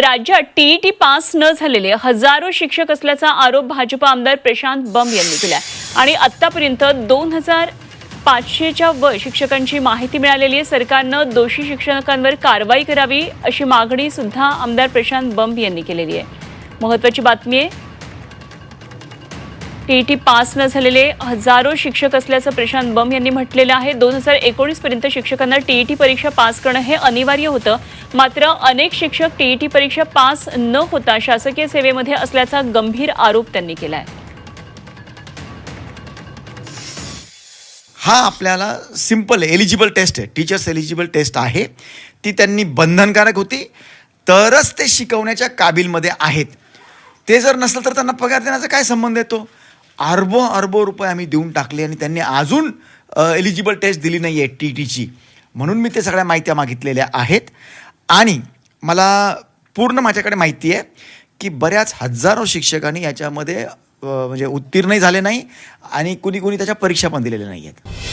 राज्यात TET pass न झालेले हजारो शिक्षक असल्याचा आरोप भाजपा आमदार प्रशांत बंब यांनी केला आणि आतापर्यंत दोन हजार पाचशेच्या वर शिक्षकांची माहिती मिळालेली आहे. सरकारनं दोषी शिक्षकांवर कारवाई करावी अशी मागणी सुद्धा आमदार प्रशांत बंब यांनी केलेली आहे. महत्वाची बातमी आहे टीईटी पास न झालेले हजारो शिक्षक असल्याचं प्रशांत बम यांनी म्हटलेलं आहे. दोन हजार एकोणीस पर्यंत शिक्षकांना टीईटी परीक्षा पास करणं हे अनिवार्य होतं. मात्र अनेक शिक्षक टीईटी परीक्षा पास न होता शासकीय सेवेमध्ये असल्याचा गंभीर आरोप त्यांनी केला आहे हा आपल्याला सिंपल एलिजिबल टेस्ट आहे. टीचर्स एलिजिबल टेस्ट आहे. ती त्यांनी बंधनकारक होती. तरच ते शिकवण्याच्या काबिलमध्ये आहेत. ते जर नसलं तर त्यांना पगार देण्याचा काय संबंध येतो? अरबो अरबो रुपये आम्ही देऊन टाकले आणि त्यांनी अजून एलिजिबल टेस्ट दिली नाही आहे टी टीची म्हणून मी ते सगळ्या माहित्या मागितलेल्या आहेत. आणि मला पूर्ण माझ्याकडे माहिती आहे की बऱ्याच हजारो शिक्षकांनी याच्यामध्ये म्हणजे उत्तीर्णही झाले नाही आणि कुणी कुणी त्याच्या परीक्षा पण दिलेल्या नाही आहेत